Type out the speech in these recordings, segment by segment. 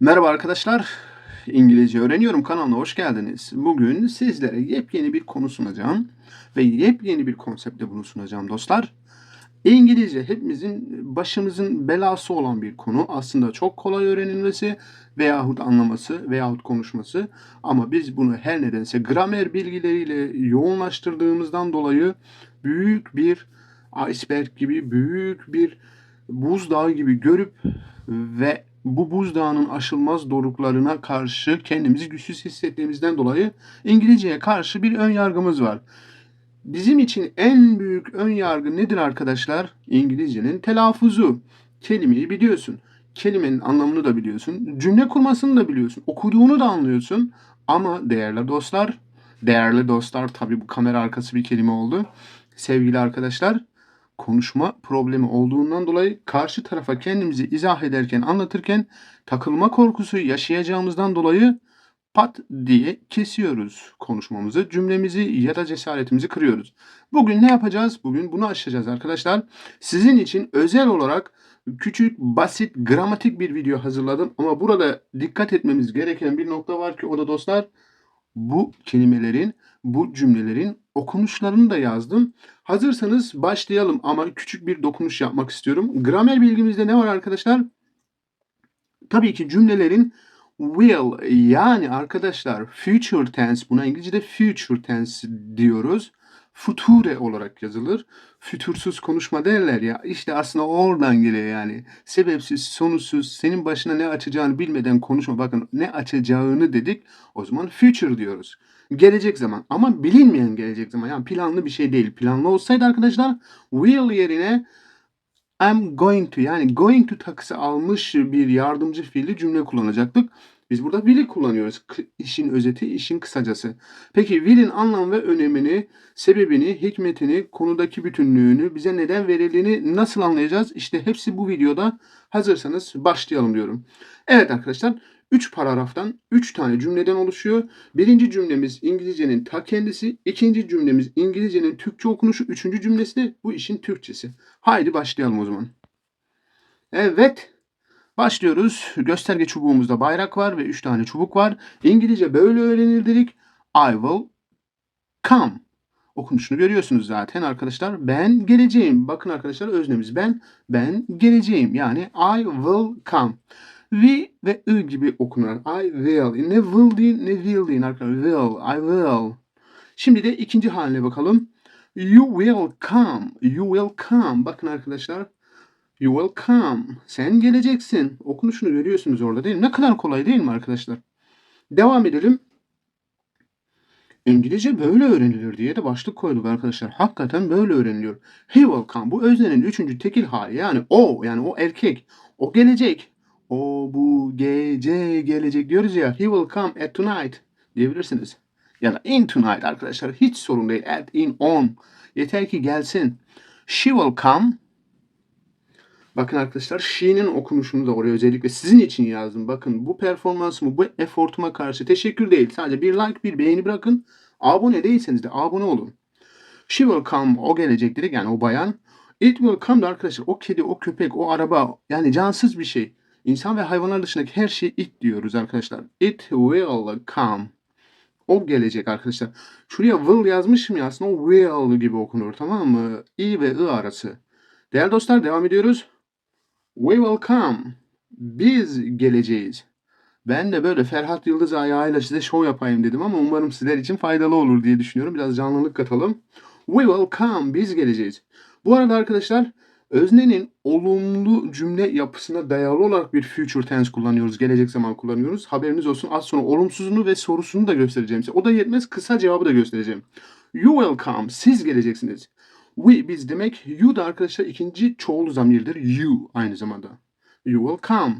Merhaba arkadaşlar. İngilizce öğreniyorum kanalına hoş geldiniz. Bugün sizlere yepyeni bir konu sunacağım ve yepyeni bir konseptle bunu sunacağım dostlar. İngilizce hepimizin başımızın belası olan bir konu. Aslında çok kolay öğrenilmesi veyahut anlaması veyahut konuşması. Ama biz bunu her nedense gramer bilgileriyle yoğunlaştırdığımızdan dolayı büyük bir iceberg gibi, büyük bir buzdağı gibi görüp ve bu buzdağının aşılmaz doruklarına karşı kendimizi güçsüz hissettiğimizden dolayı İngilizceye karşı bir ön yargımız var. Bizim için en büyük ön yargı nedir arkadaşlar? İngilizcenin telaffuzu. Kelimeyi biliyorsun. Kelimenin anlamını da biliyorsun. Cümle kurmasını da biliyorsun. Okuduğunu da anlıyorsun. Ama değerli dostlar, değerli dostlar tabii bu kamera arkası bir kelime oldu. Sevgili arkadaşlar, konuşma problemi olduğundan dolayı karşı tarafa kendimizi izah ederken, anlatırken takılma korkusu yaşayacağımızdan dolayı pat diye kesiyoruz konuşmamızı, cümlemizi ya da cesaretimizi kırıyoruz. Bugün ne yapacağız? Bugün bunu aşacağız arkadaşlar. Sizin için özel olarak küçük, basit, gramatik bir video hazırladım. Ama burada dikkat etmemiz gereken bir nokta var ki o da dostlar bu kelimelerin, bu cümlelerin okunuşlarını da yazdım. Hazırsanız başlayalım ama küçük bir dokunuş yapmak istiyorum. Gramer bilgimizde ne var arkadaşlar? Tabii ki cümlelerin will yani arkadaşlar future tense buna İngilizce'de future tense diyoruz. Future olarak yazılır. Fütursuz konuşma derler ya. İşte aslında oradan geliyor yani. Sebepsiz, sonuçsuz, senin başına ne açacağını bilmeden konuşma. Bakın ne açacağını dedik. O zaman future diyoruz. Gelecek zaman ama bilinmeyen gelecek zaman. Yani planlı bir şey değil. Planlı olsaydı arkadaşlar will yerine I'm going to yani going to takısı almış bir yardımcı fiili cümle kullanacaktık. Biz burada will'i kullanıyoruz. İşin özeti, işin kısacası. Peki will'in anlam ve önemini, sebebini, hikmetini, konudaki bütünlüğünü, bize neden verildiğini nasıl anlayacağız? İşte hepsi bu videoda. Hazırsanız başlayalım diyorum. Evet arkadaşlar, 3 paragraftan 3 tane cümleden oluşuyor. Birinci cümlemiz İngilizcenin ta kendisi, ikinci cümlemiz İngilizcenin Türkçe okunuşu, üçüncü cümlesi de bu işin Türkçesi. Haydi başlayalım o zaman. Evet. Başlıyoruz. Gösterge çubuğumuzda bayrak var ve 3 tane çubuk var. İngilizce böyle öğrenir dedik. I will come. Okunuşunu görüyorsunuz zaten arkadaşlar. Ben geleceğim. Bakın arkadaşlar öznemiz ben. Ben geleceğim. Yani I will come. We ve I gibi okunur. I will. Ne will değil ne will değil arkadaşlar. Will. I will. Şimdi de ikinci haline bakalım. You will come. You will come. Bakın arkadaşlar. You will come. Sen geleceksin. Okunuşunu görüyorsunuz orada değil mi? Ne kadar kolay değil mi arkadaşlar? Devam edelim. İngilizce böyle öğrenilir diye de başlık koyduk arkadaşlar. Hakikaten böyle öğreniliyor. He will come. Bu öznenin üçüncü tekil hali. Yani o. Yani o erkek. O gelecek. O bu gece gelecek diyoruz ya. He will come at tonight diyebilirsiniz. Ya da in tonight arkadaşlar. Hiç sorun değil. At, in, on. Yeter ki gelsin. She will come. Bakın arkadaşlar she'nin okunuşunu da oraya özellikle sizin için yazdım. Bakın bu performansımı, bu efortuma karşı teşekkür değil. Sadece bir like, bir beğeni bırakın. Abone değilseniz de abone olun. She will come, o gelecek dedik yani o bayan. It will come da arkadaşlar o kedi, o köpek, o araba yani cansız bir şey. İnsan ve hayvanlar dışındaki her şey it diyoruz arkadaşlar. It will come. O gelecek arkadaşlar. Şuraya will yazmışım ya aslında o will gibi okunur tamam mı? I ve I arası. Değerli dostlar devam ediyoruz. We will come. Biz geleceğiz. Ben de böyle Ferhat Yıldız ayağıyla size şov yapayım dedim ama umarım sizler için faydalı olur diye düşünüyorum. Biraz canlılık katalım. We will come. Biz geleceğiz. Bu arada arkadaşlar öznenin olumlu cümle yapısına dayalı olarak bir future tense kullanıyoruz. Gelecek zaman kullanıyoruz. Haberiniz olsun. Az sonra olumsuzunu ve sorusunu da göstereceğim size. O da yetmez. Kısa cevabı da göstereceğim. You will come. Siz geleceksiniz. We biz demek. You da arkadaşlar ikinci çoğul zamirdir. You aynı zamanda. You will come.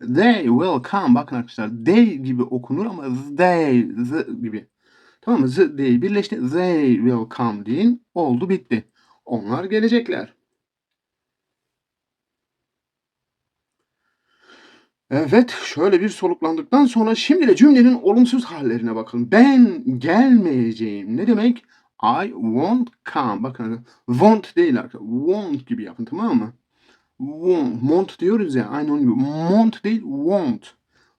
They will come. Bakın arkadaşlar they gibi okunur ama they the gibi. Tamam mı? The they birleşti. They will come deyin. Oldu bitti. Onlar gelecekler. Evet, şöyle bir soluklandıktan sonra şimdi de cümlenin olumsuz hallerine bakalım. Ben gelmeyeceğim. Ne demek? I won't come. Bakın won't değil arkadaşlar. Won't gibi yapın tamam mı? won't, won't diyoruz ya aynı onun gibi. Won't değil won't.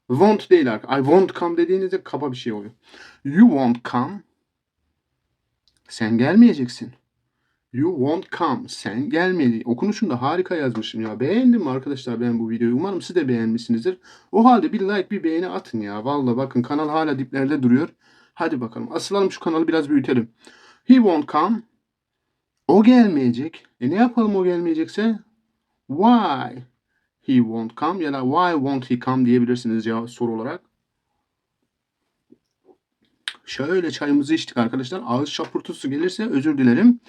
Won't değil arkadaşlar. I won't come dediğinizde kaba bir şey oluyor. You won't come. Sen gelmeyeceksin. You won't come. Sen gelmeyeceksin. Okunuşunu da harika yazmışım ya. Beğendim arkadaşlar ben bu videoyu? Umarım siz de beğenmişsinizdir. O halde bir like bir beğeni atın ya. Vallahi bakın kanal hala diplerde duruyor. Hadi bakalım. Asılalım şu kanalı biraz büyütelim. He won't come. O gelmeyecek. E ne yapalım o gelmeyecekse? Why he won't come ya da why won't he come diyebilirsiniz cevap soru olarak. Şöyle çayımızı içtik arkadaşlar. Ağız şapurtusu gelirse özür dilerim.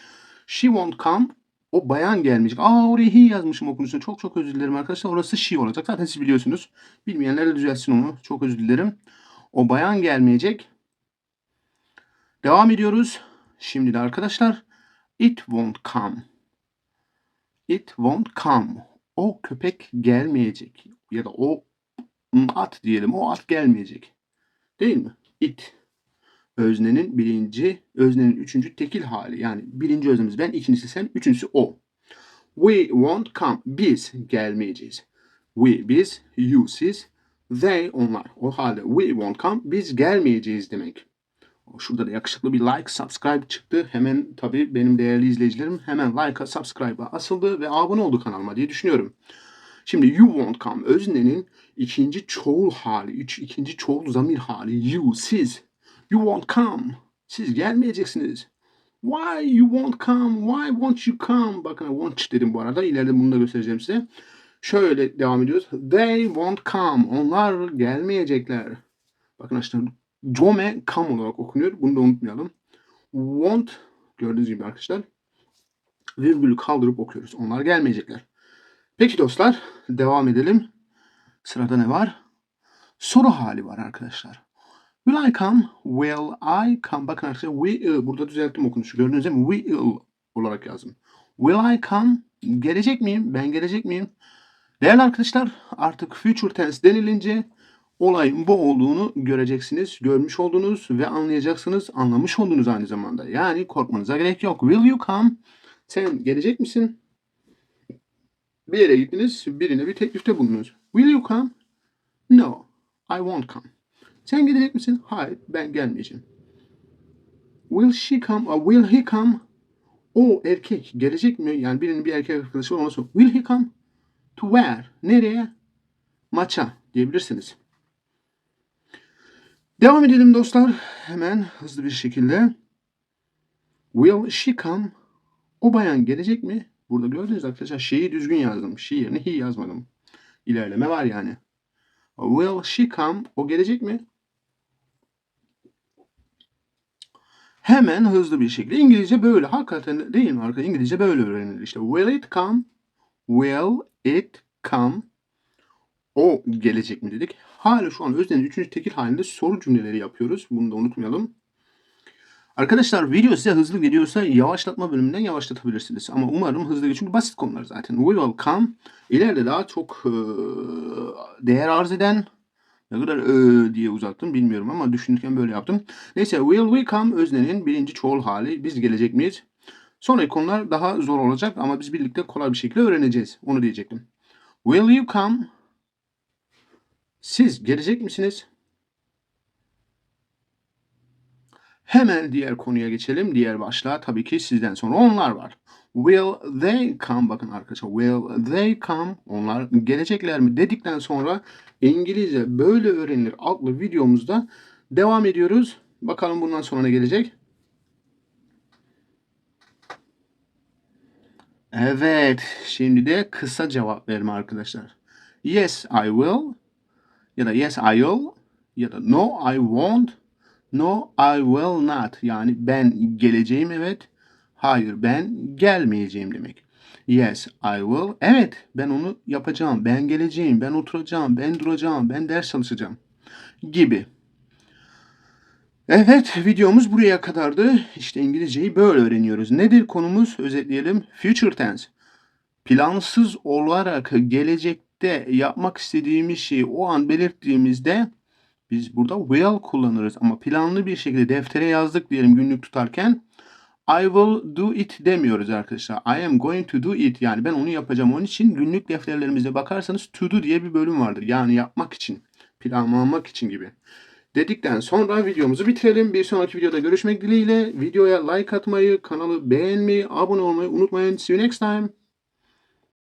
She won't come. O bayan gelmeyecek. Aa oraya he yazmışım okunuşuna. Çok çok özür dilerim arkadaşlar. Orası she olacak. Zaten siz biliyorsunuz. Bilmeyenler de düzelsin onu. Çok özür dilerim. O bayan gelmeyecek. Devam ediyoruz. Şimdi de arkadaşlar it won't come. It won't come. O köpek gelmeyecek. Ya da o at diyelim. O at gelmeyecek. Değil mi? It. Öznenin birinci, öznenin üçüncü tekil hali. Yani birinci öznemiz ben, ikincisi sen, üçüncüsü o. We won't come. Biz gelmeyeceğiz. We, biz, you, siz, they, onlar. O halde we won't come. Biz gelmeyeceğiz demek. Şurada da yakışıklı bir like, subscribe çıktı. Hemen tabii benim değerli izleyicilerim hemen like'a, subscribe'a asıldı ve abone oldu kanalıma diye düşünüyorum. Şimdi you won't come öznenin ikinci çoğul hali, üç, ikinci çoğul zamir hali. You, siz. You won't come. Siz gelmeyeceksiniz. Why you won't come? Why won't you come? Bakın won't dedim bu arada. İleride bunu da göstereceğim size. Şöyle devam ediyoruz. They won't come. Onlar gelmeyecekler. Bakın arkadaşlar Come, come olarak okunuyor. Bunu da unutmayalım. Want gördüğünüz gibi arkadaşlar virgülü kaldırıp okuyoruz. Onlar gelmeyecekler. Peki dostlar devam edelim. Sırada ne var? Soru hali var arkadaşlar. Will I come? Will I come? Bakın arkadaşlar will burada düzelttim okunuşu. Gördüğünüz gibi will olarak yazdım. Will I come? Gelecek miyim? Ben gelecek miyim? Değerli arkadaşlar artık future tense denilince olayın bu olduğunu göreceksiniz, görmüş oldunuz ve anlayacaksınız, anlamış oldunuz aynı zamanda. Yani korkmanıza gerek yok. Will you come? Sen gelecek misin? Bir yere gittiniz, birine bir teklifte bulundunuz. Will you come? No, I won't come. Sen gelecek misin? Hayır, ben gelmeyeceğim. Will she come? Or will he come? O erkek gelecek mi? Yani birinin bir erkek arkadaşı var. Will he come? To where? Nereye? Maça diyebilirsiniz. Devam edelim dostlar. Hemen hızlı bir şekilde. Will she come? O bayan gelecek mi? Burada gördünüz arkadaşlar şeyi düzgün yazdım. She yerine he yazmadım. İlerleme var yani. Will she come? O gelecek mi? Hemen hızlı bir şekilde. İngilizce böyle. Hakikaten değil mi arkadaşlar? İngilizce böyle öğrenilir işte. Will it come? Will it come? O gelecek mi dedik. Hala şu an öznenin üçüncü tekil halinde soru cümleleri yapıyoruz. Bunu da unutmayalım. Arkadaşlar video size hızlı geliyorsa yavaşlatma bölümünden yavaşlatabilirsiniz. Ama umarım hızlı geliyor. Çünkü basit konular zaten. We will come. İleride daha çok e, değer arz eden ne kadar e, diye uzattım bilmiyorum ama düşünürken böyle yaptım. Neyse will we come öznenin birinci çoğul hali. Biz gelecek miyiz? Sonraki konular daha zor olacak ama biz birlikte kolay bir şekilde öğreneceğiz. Onu diyecektim. Will you come? Siz gelecek misiniz? Hemen diğer konuya geçelim. Diğer başlığa tabii ki sizden sonra onlar var. Will they come? Bakın arkadaşlar will they come? Onlar gelecekler mi? Dedikten sonra İngilizce böyle öğrenilir adlı videomuzda devam ediyoruz. Bakalım bundan sonra ne gelecek? Evet. Şimdi de kısa cevap verme arkadaşlar. Yes I will ya da yes I'll ya da no I won't no I will not yani ben geleceğim evet hayır ben gelmeyeceğim demek. Yes I will evet ben onu yapacağım ben geleceğim ben oturacağım ben duracağım ben ders çalışacağım gibi. Evet videomuz buraya kadardı. İşte İngilizceyi böyle öğreniyoruz. Nedir konumuz? Özetleyelim. Future tense. Plansız olarak gelecekte yapmak istediğimiz şeyi o an belirttiğimizde biz burada will kullanırız. Ama planlı bir şekilde deftere yazdık diyelim günlük tutarken I will do it demiyoruz arkadaşlar. I am going to do it. Yani ben onu yapacağım. Onun için günlük defterlerimize bakarsanız to do diye bir bölüm vardır. Yani yapmak için, planlamak için gibi. Dedikten sonra videomuzu bitirelim. Bir sonraki videoda görüşmek dileğiyle. Videoya like atmayı, kanalı beğenmeyi, abone olmayı unutmayın. See you next time.